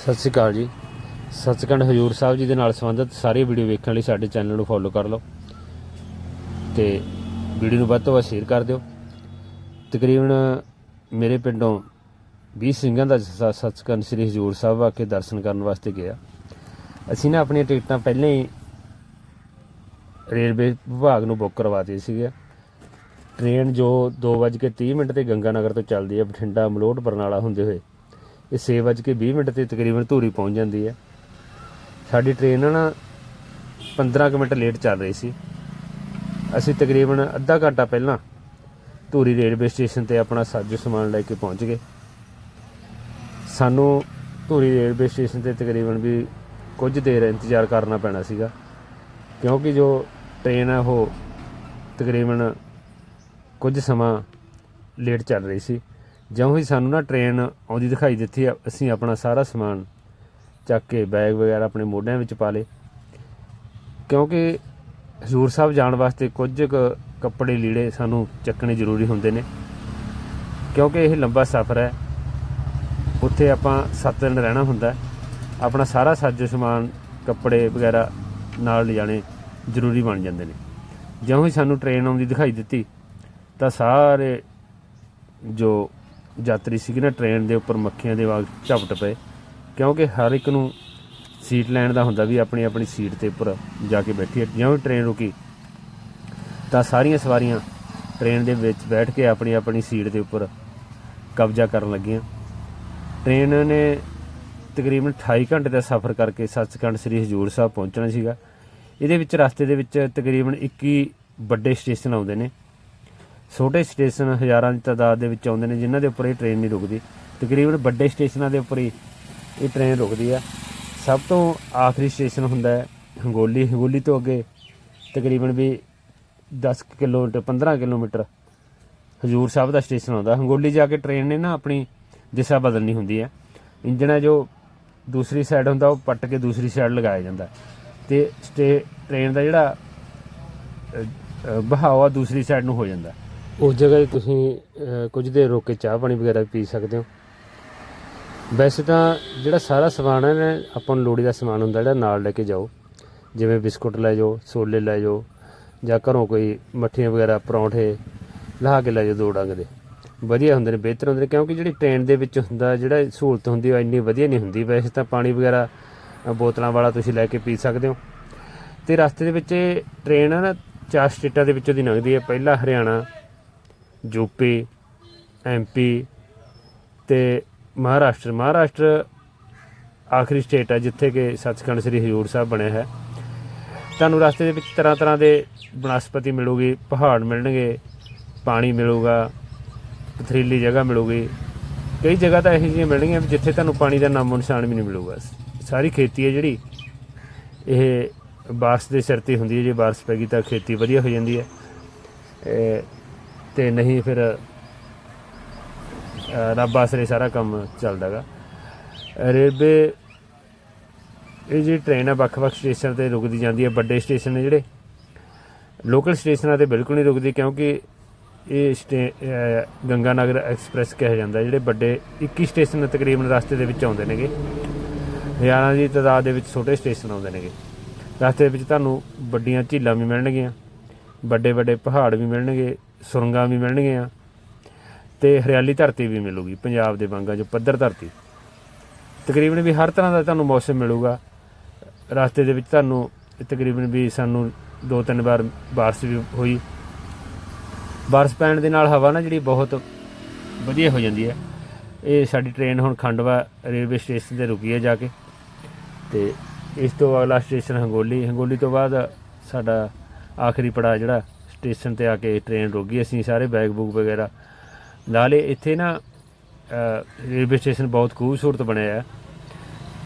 ਸਤਿ ਸ਼੍ਰੀ ਅਕਾਲ ਜੀ। ਸੱਚਖੰਡ ਹਜੂਰ ਸਾਹਿਬ ਜੀ ਦੇ ਨਾਲ ਸੰਬੰਧਿਤ ਸਾਰੇ ਵੀਡੀਓ ਵੇਖਣ ਲਈ ਸਾਡੇ ਚੈਨਲ ਨੂੰ ਫੋਲੋ ਕਰ ਲਓ ਤੇ ਵੀਡੀਓ ਨੂੰ ਵੱਧ ਤੋਂ ਵੱਧ ਸ਼ੇਅਰ ਕਰ ਦਿਓ। ਤਕਰੀਬਨ ਮੇਰੇ ਪਿੰਡੋਂ 20 ਸਿੰਘਾਂ ਦਾ ਜੱਥਾ ਸੱਚਖੰਡ ਸ੍ਰੀ ਹਜੂਰ ਸਾਹਿਬ ਆ ਕੇ ਦਰਸ਼ਨ ਕਰਨ ਵਾਸਤੇ ਗਿਆ। ਅਸੀਂ ਨਾ ਆਪਣੀਆਂ ਟਿਕਟਾਂ ਪਹਿਲਾਂ ਹੀ ਰੇਲਵੇ ਵਿਭਾਗ ਨੂੰ ਬੁੱਕ ਕਰਵਾਤੀ ਸੀਗੇ ਟ੍ਰੇਨ ਜੋ 2:30 ਮਿੰਟ ਤੇ ਗੰਗਾ ਨਗਰ ਤੋਂ ਚੱਲਦੀ ਹੈ, ਬਠਿੰਡਾ ਮਲੋਟ ਬਰਨਾਲਾ ਹੁੰਦੇ ਹੋਏ। ਇਹ 6:20 ਮਿੰਟ ਤੇ ਤਕਰੀਬਨ ਧੂਰੀ ਪਹੁੰਚ ਜਾਂਦੀ ਹੈ। ਸਾਡੀ ਟ੍ਰੇਨ ਨਾ 15 ਕੁ ਮਿੰਟ ਲੇਟ ਚੱਲ ਰਹੀ ਸੀ। ਅਸੀਂ ਤਕਰੀਬਨ ਅੱਧਾ ਘੰਟਾ ਪਹਿਲਾਂ ਧੂਰੀ ਰੇਲਵੇ ਸਟੇਸ਼ਨ ਤੇ ਆਪਣਾ ਸਾਜੋ ਸਮਾਨ ਲੈ ਕੇ ਪਹੁੰਚ ਗਏ। ਸਾਨੂੰ ਧੂਰੀ ਰੇਲਵੇ ਸਟੇਸ਼ਨ ਤੇ ਤਕਰੀਬਨ ਵੀ ਕੁਝ ਦੇਰ ਇੰਤਜ਼ਾਰ ਕਰਨਾ ਪੈਣਾ ਸੀਗਾ, ਕਿਉਂਕਿ ਜੋ ਟ੍ਰੇਨ ਹੈ ਉਹ ਤਕਰੀਬਨ ਕੁਝ ਸਮਾਂ ਲੇਟ ਚੱਲ ਰਹੀ ਸੀ। ਜਿਉਂ ਹੀ ਸਾਨੂੰ ਨਾ ਟ੍ਰੇਨ ਆਉਂਦੀ ਦਿਖਾਈ ਦਿੱਤੀ, ਅਸੀਂ ਆਪਣਾ ਸਾਰਾ ਸਮਾਨ ਚੱਕ ਕੇ ਬੈਗ ਵਗੈਰਾ ਆਪਣੇ ਮੋਢਿਆਂ ਵਿੱਚ ਪਾ ਲਏ। ਕਿਉਂਕਿ ਹਜ਼ੂਰ ਸਾਹਿਬ ਜਾਣ ਵਾਸਤੇ ਕੁਝ ਕੁ ਕੱਪੜੇ ਲੀੜੇ ਸਾਨੂੰ ਚੱਕਣੇ ਜ਼ਰੂਰੀ ਹੁੰਦੇ ਨੇ। ਕਿਉਂਕਿ ਇਹ ਲੰਬਾ ਸਫ਼ਰ ਹੈ। ਉੱਥੇ ਆਪਾਂ 7 ਦਿਨ ਰਹਿਣਾ ਹੁੰਦਾ ਆਪਣਾ ਸਾਰਾ ਸਾਜੋ ਸਮਾਨ, ਕੱਪੜੇ ਵਗੈਰਾ ਨਾਲ ਲਿਜਾਣੇ ਜ਼ਰੂਰੀ ਬਣ ਜਾਂਦੇ ਨੇ। ਜਿਉਂ ਹੀ ਸਾਨੂੰ ਟ੍ਰੇਨ ਆਉਂਦੀ ਦਿਖਾਈ ਦਿੱਤੀ, ਤਾਂ ਸਾਰੇ ਜੋ ਯਾਤਰੀ ਸੀਗੇ ਨਾ ਟ੍ਰੇਨ ਦੇ ਉੱਪਰ ਮੱਖੀਆਂ ਦੇ ਵਾਂਗ ਝਪਟ ਪਏ। ਕਿਉਂਕਿ ਹਰ ਇੱਕ ਨੂੰ ਸੀਟ ਲੈਣ ਦਾ ਹੁੰਦਾ ਵੀ ਆਪਣੀ ਆਪਣੀ ਸੀਟ ਤੇ ਉੱਪਰ ਜਾ ਕੇ ਬੈਠੀਏ ਜਿਉਂ ਹੀ ਟ੍ਰੇਨ ਰੁਕੀ, ਤਾਂ ਸਾਰੀਆਂ ਸਵਾਰੀਆਂ ਟ੍ਰੇਨ ਦੇ ਵਿੱਚ ਬੈਠ ਕੇ ਆਪਣੀ ਆਪਣੀ ਸੀਟ ਦੇ ਉੱਪਰ ਕਬਜ਼ਾ ਕਰਨ ਲੱਗੀਆਂ। ਟ੍ਰੇਨ ਨੇ ਤਕਰੀਬਨ 28 ਘੰਟੇ ਦਾ ਸਫ਼ਰ ਕਰਕੇ ਸੱਚਖੰਡ ਸ੍ਰੀ ਹਜੂਰ ਸਾਹਿਬ ਪਹੁੰਚਣਾ ਸੀਗਾ। ਇਹਦੇ ਵਿੱਚ ਰਸਤੇ ਦੇ ਵਿੱਚ ਤਕਰੀਬਨ 21 ਵੱਡੇ ਸਟੇਸ਼ਨ ਆਉਂਦੇ ਨੇ। ਛੋਟੇ ਸਟੇਸ਼ਨ ਹਜ਼ਾਰਾਂ ਦੀ ਤਾਦਾਦ ਦੇ ਵਿੱਚ ਆਉਂਦੇ ਨੇ ਜਿਨ੍ਹਾਂ ਦੇ ਉੱਪਰ ਇਹ ਟ੍ਰੇਨ ਨਹੀਂ ਰੁਕਦੀ। ਤਕਰੀਬਨ ਵੱਡੇ ਸਟੇਸ਼ਨਾਂ ਦੇ ਉੱਪਰ ਹੀ ਇਹ ਟ੍ਰੇਨ ਰੁਕਦੀ ਆ। ਸਭ ਤੋਂ ਆਖਰੀ ਸਟੇਸ਼ਨ ਹੁੰਦਾ ਹੈ ਹੰਗੋਲੀ। ਹੰਗੋਲੀ ਤੋਂ ਅੱਗੇ ਤਕਰੀਬਨ ਵੀ 10 ਕਿਲੋਮੀਟਰ 15 ਕਿਲੋਮੀਟਰ ਹਜੂਰ ਸਾਹਿਬ ਦਾ ਸਟੇਸ਼ਨ ਆਉਂਦਾ। ਹੰਗੋਲੀ ਜਾ ਕੇ ਟ੍ਰੇਨ ਨੇ ਨਾ ਆਪਣੀ ਦਿਸ਼ਾ ਬਦਲਣੀ ਹੁੰਦੀ ਹੈ। ਇੰਜਣ ਹੈ ਜੋ ਦੂਸਰੀ ਸਾਈਡ ਹੁੰਦਾ ਉਹ ਪੱਟ ਕੇ ਦੂਸਰੀ ਸਾਈਡ ਲਗਾਇਆ ਜਾਂਦਾ ਤੇ ਸਟੇ ਟ੍ਰੇਨ ਦਾ ਜਿਹੜਾ ਅ, ਅ, ਬਹਾਵਾ ਦੂਸਰੀ ਸਾਈਡ ਨੂੰ ਹੋ ਜਾਂਦਾ ਉਸ ਜਗ੍ਹਾ 'ਤੇ ਤੁਸੀਂ ਕੁਝ ਦੇਰ ਰੁਕ ਕੇ ਚਾਹ ਪਾਣੀ ਵਗੈਰਾ ਪੀ ਸਕਦੇ ਹੋ। ਵੈਸੇ ਤਾਂ ਜਿਹੜਾ ਸਾਰਾ ਸਮਾਨ ਹੈ ਨਾ, ਆਪਾਂ ਨੂੰ ਲੋੜੀ ਦਾ ਸਮਾਨ ਹੁੰਦਾ ਜਿਹੜਾ ਨਾਲ ਲੈ ਕੇ ਜਾਓ। ਜਿਵੇਂ ਬਿਸਕੁਟ ਲੈ ਜਾਓ, ਛੋਲੇ ਲੈ ਜਾਓ, ਜਾਂ ਘਰੋਂ ਕੋਈ ਮੱਠੀਆਂ ਵਗੈਰਾ, ਪਰੌਂਠੇ ਲਾਹ ਕੇ ਲੈ ਜਾਓ ਦੋ ਡੰਗ ਦੇ। ਵਧੀਆ ਹੁੰਦੇ ਨੇ, ਬਿਹਤਰ ਹੁੰਦੇ ਨੇ, ਕਿਉਂਕਿ ਜਿਹੜੀ ਟ੍ਰੇਨ ਦੇ ਵਿੱਚ ਹੁੰਦਾ, ਜਿਹੜਾ ਸਹੂਲਤ ਹੁੰਦੀ ਉਹ ਇੰਨੀ ਵਧੀਆ ਨਹੀਂ ਹੁੰਦੀ। ਵੈਸੇ ਤਾਂ ਪਾਣੀ ਵਗੈਰਾ ਬੋਤਲਾਂ ਵਾਲਾ ਤੁਸੀਂ ਲੈ ਕੇ ਪੀ ਸਕਦੇ ਹੋ। ਤੇ ਰਸਤੇ ਦੇ ਵਿੱਚ ਇਹ ਟ੍ਰੇਨ ਹੈ ਨਾ, ਚਾਰ ਸਟੇਟਾਂ ਦੇ ਵਿੱਚੋਂ ਦੀ ਲੰਘਦੀ ਹੈ। ਪਹਿਲਾ ਹਰਿਆਣਾ ਯੂਪੀ ਐਮਪੀ ਤੇ ਮਹਾਰਾਸ਼ਟਰ। ਮਹਾਰਾਸ਼ਟਰ ਆਖਰੀ ਸਟੇਟ ਹੈ ਜਿੱਥੇ ਕਿ ਸੱਚਖੰਡ ਸ੍ਰੀ ਹਜੂਰ ਸਾਹਿਬ ਬਣਿਆ ਹੈ। ਤੁਹਾਨੂੰ ਰਸਤੇ ਦੇ ਵਿੱਚ ਤਰ੍ਹਾਂ ਤਰ੍ਹਾਂ ਦੇ ਬਨਸਪਤੀ ਮਿਲੂਗੀ, ਪਹਾੜ ਮਿਲਣਗੇ, ਪਾਣੀ ਮਿਲੂਗਾ, ਪਥਰੀਲੀ ਜਗ੍ਹਾ ਮਿਲੂਗੀ। ਕਈ ਜਗ੍ਹਾ ਤਾਂ ਇਹੋ ਜਿਹੀਆਂ ਮਿਲਣਗੀਆਂ ਵੀ ਜਿੱਥੇ ਤੁਹਾਨੂੰ ਪਾਣੀ ਦਾ ਨਾਮੋ ਨਿਸ਼ਾਨ ਵੀ ਨਹੀਂ ਮਿਲੂਗਾ। ਸਾਰੀ ਖੇਤੀ ਹੈ ਜਿਹੜੀ, ਇਹ ਬਾਰਸ਼ ਦੇ ਸਿਰ ਤੇ ਹੁੰਦੀ ਹੈ, ਜੇ ਬਾਰਸ਼ ਪੈ ਗਈ ਤਾਂ ਖੇਤੀ ਵਧੀਆ ਹੋ ਜਾਂਦੀ ਹੈ। ਤੇ ਨਹੀਂ ਫਿਰ ਰੱਬ ਆਸਰੇ ਸਾਰਾ ਕੰਮ ਚੱਲਦਾਗਾ। ਰੇਲਵੇ ਇਹ ਜਿਹੜੀ ਟ੍ਰੇਨ ਹੈ ਵੱਖ-ਵੱਖ ਸਟੇਸ਼ਨ ਤੇ ਰੁਕਦੀ ਜਾਂਦੀ ਹੈ ਵੱਡੇ ਸਟੇਸ਼ਨ ਨੇ ਜਿਹੜੇ। ਲੋਕਲ ਸਟੇਸ਼ਨਾਂ ਤੇ ਬਿਲਕੁਲ ਨਹੀਂ ਰੁਕਦੀ ਕਿਉਂਕਿ ਇਹ ਸਟੇ ਅ, ਗੰਗਾਨਗਰ ਐਕਸਪ੍ਰੈਸ ਕਿਹਾ ਜਾਂਦਾ ਜਿਹੜੇ ਵੱਡੇ 21 ਸਟੇਸ਼ਨ ਤਕਰੀਬਨ ਰਸਤੇ ਦੇ ਵਿੱਚ ਆਉਂਦੇ ਨੇਗੇ। ਹਜ਼ਾਰਾਂ ਦੀ ਤਾਦਾਦ ਦੇ ਵਿੱਚ ਛੋਟੇ ਸਟੇਸ਼ਨ ਆਉਂਦੇ ਨੇਗੇ। ਰਸਤੇ ਵਿੱਚ ਤੁਹਾਨੂੰ ਵੱਡੀਆਂ ਝੀਲਾਂ ਵੀ ਮਿਲਣਗੀਆਂ ਵੱਡੇ ਵੱਡੇ ਪਹਾੜ ਵੀ ਮਿਲਣਗੇ ਸੁਰੰਗਾਂ ਵੀ ਮਿਲਣਗੀਆਂ ਤੇ ਹਰਿਆਲੀ ਧਰਤੀ ਵੀ ਮਿਲੂਗੀ, ਪੰਜਾਬ ਦੇ ਵਾਂਗਾਂ ਜੋ ਪੱਧਰ ਧਰਤੀ। ਤਕਰੀਬਨ ਵੀ ਹਰ ਤਰ੍ਹਾਂ ਦਾ ਤੁਹਾਨੂੰ ਮੌਸਮ ਮਿਲੂਗਾ। ਰਸਤੇ ਦੇ ਵਿੱਚ ਤੁਹਾਨੂੰ ਤਕਰੀਬਨ ਵੀ ਸਾਨੂੰ ਦੋ ਤਿੰਨ ਵਾਰ ਬਾਰਿਸ਼ ਵੀ ਹੋਈ। ਬਾਰਿਸ਼ ਪੈਣ ਦੇ ਨਾਲ ਹਵਾ ਨਾ ਜਿਹੜੀ ਬਹੁਤ ਵਧੀਆ ਹੋ ਜਾਂਦੀ ਹੈ। ਇਹ ਸਾਡੀ ਟ੍ਰੇਨ ਹੁਣ ਖੰਡਵਾ ਰੇਲਵੇ ਸਟੇਸ਼ਨ ਤੇ ਰੁਕੀ ਹੈ ਜਾ ਕੇ ਤੇ ਇਸ ਤੋਂ ਅਗਲਾ ਸਟੇਸ਼ਨ ਹੰਗੋਲੀ। ਹੰਗੋਲੀ ਤੋਂ ਬਾਅਦ ਸਾਡਾ ਆਖਰੀ ਪੜਾ ਜਿਹੜਾ ਸਟੇਸ਼ਨ ਤੇ ਆ ਕੇ ਟ੍ਰੇਨ ਰੁਕ ਗਈ ਅਸੀਂ ਸਾਰੇ ਬੈਗ ਬੁੱਕ ਵਗੈਰਾ। ਲਾ ਲਏ ਇੱਥੇ ਨਾ ਰੇਲਵੇ ਸਟੇਸ਼ਨ ਬਹੁਤ ਖੂਬਸੂਰਤ ਬਣਿਆ ਹੈ।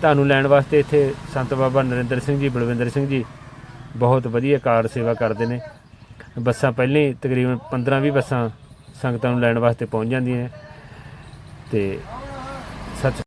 ਤੁਹਾਨੂੰ ਲੈਣ ਵਾਸਤੇ ਇੱਥੇ ਸੰਤ ਬਾਬਾ ਨਰਿੰਦਰ ਸਿੰਘ ਜੀ, ਬਲਵਿੰਦਰ ਸਿੰਘ ਜੀ ਬਹੁਤ ਵਧੀਆ ਕਾਰ ਸੇਵਾ ਕਰਦੇ ਨੇ। ਬੱਸਾਂ ਪਹਿਲਾਂ ਹੀ ਤਕਰੀਬਨ 15-20 ਬੱਸਾਂ ਸੰਗਤਾਂ ਨੂੰ ਲੈਣ ਵਾਸਤੇ ਪਹੁੰਚ ਜਾਂਦੀਆਂ ਨੇ ਤੇ ਸੱਚ